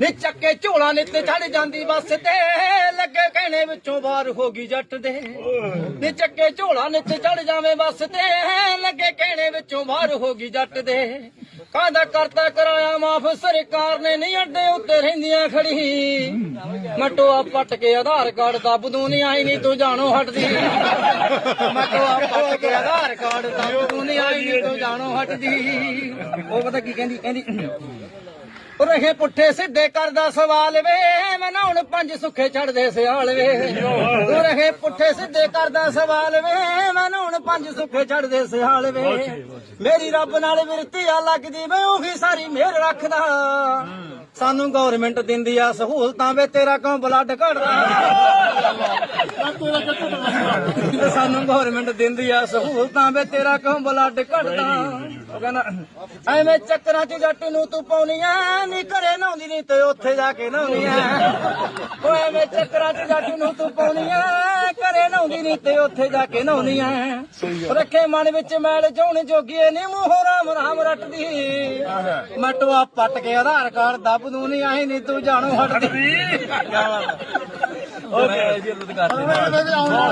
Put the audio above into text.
ਨੀ ਚੱਕੇ ਝੋਲਾ ਨਿੱਤ ਚੜ ਜਾਂਦੀ, ਬੱਸ ਤੇ ਲੱਗੇ ਕਹਿਣੇ ਵਿੱਚੋਂ ਬਾਹਰ ਹੋ ਗਈ ਜੱਟ ਦੇ। ਨੀ ਚੱਕੇ ਝੋਲਾ ਨਿੱਤ ਚੜ ਜਾਵੇਂ, ਬੱਸ ਤੇ ਲੱਗੇ ਕਹਿਣੇ ਵਿੱਚੋਂ ਬਾਹਰ ਹੋ ਗਈ ਜੱਟ ਦੇ। ਕਾਹਦਾ ਕਰਤਾ ਕਰਾਇਆ ਮਾਫ, ਸਰਕਾਰ ਨੇ ਨਹੀਂ ਅੱਡੇ ਉੱਤੇ ਰਹਿੰਦੀਆਂ ਖੜੀ। ਮਟੋਆ ਪੱਟ ਕੇ ਆਧਾਰ ਕਾਰਡ ਦੱਬ ਦੂੰ ਨਹੀਂ ਆਈ ਨਹੀਂ ਤੂੰ ਜਾਣੋ ਹਟਦੀ। ਮਟੋਆ ਪੱਟ ਕੇ ਆਧਾਰ ਕਾਰਡ ਦੱਬ ਦੂੰ ਨਹੀਂ ਆਈ ਨਹੀਂ ਤੂੰ ਜਾਣੋ ਹਟਦੀ। ਉਹ ਪਤਾ ਕੀ ਕਹਿੰਦੀ ਕਹਿੰਦੀ ਉਹ ਰਹੇ ਪੁੱਠੇ ਸਿੱਧੇ ਕਰਦਾ ਸਵਾਲ ਵੇ ਮੈਂ ਹੁਣ ਪੰਜ ਸੁੱਖੇ ਛੱਡਦੇ ਸਿਆਲ ਵੇ। ਰਹੇ ਪੁੱਠੇ ਸਿੱਧੇ ਕਰਦਾ ਸਵਾਲ ਵੇ ਮੈਂ ਹੁਣ ਪੰਜ ਸੁੱਖੇ ਛੱਡਦੇ ਸਿਆਲ ਵੇ। ਮੇਰੀ ਰੱਬ ਨਾਲ ਵਿਰਤੀ ਆ ਲੱਗਦੀ ਵੇ ਉਹੀ ਸਾਰੀ ਮਿਹਰ ਰੱਖਦਾ। ਸਾਨੂੰ ਗਵਰਨਮੈਂਟ ਦਿੰਦੀ ਆ ਸਹੂਲਤਾਂ ਵੇ ਤੇਰਾ ਕਿਉਂ ਬਲੱਡ ਘਟਦਾ ਤੇ ਸਾਨੂੰ ਗਵਰਨਮੈਂਟ ਦਿੰਦੀ ਆ ਸਹੂਲਤਾਂ ਵੇ ਤੇਰਾ ਕਿਉਂ ਬਲੱਡ ਘਟਦਾ? ਉਹ ਕਹਿੰਦਾ ਐਵੇਂ ਚੱਕਰਾਂ 'ਚ ਜੱਟ ਨੂੰ ਤੂੰ ਪਾਉਣੀਆਂ ਨਹੀਂ ਘਰੇ ਨਹਾਉਂਦੀ ਨਹੀਂ ਤੇ ਉੱਥੇ ਜਾ ਕੇ ਨਹਾਉਣੀਆਂ ਓਏ ਐਵੇਂ ਚੱਕਰਾਂ 'ਚ ਜੱਟ ਨੂੰ ਤੂੰ ਪਾਉਣੀਆਂ ਘਰੇ ਨਹਾਉਂਦੀ ਨਹੀਂ ਤੇ ਉੱਥੇ ਜਾ ਕੇ ਨਹਾਉਣੀਆਂ ਰੱਖੇ ਮਨ ਵਿੱਚ ਮੈਲ ਜਾਉਣ ਜੋਗੀਏ ਨੀ ਮੂੰਹੋਂ ਰਾਮ ਰਾਮ ਰੱਟਦੀ। ਮਟਵਾ ਪੱਟ ਕੇ ਆਧਾਰ ਕਾਰਡ ਦੱਬ ਦੂੰ ਨਹੀਂ ਆਈ ਨਹੀਂ ਤੂੰ ਜਾਣੋ ਹਟਦੀ। ਓਕੇ ਜੀ ਲੁਧਿਆਣਾ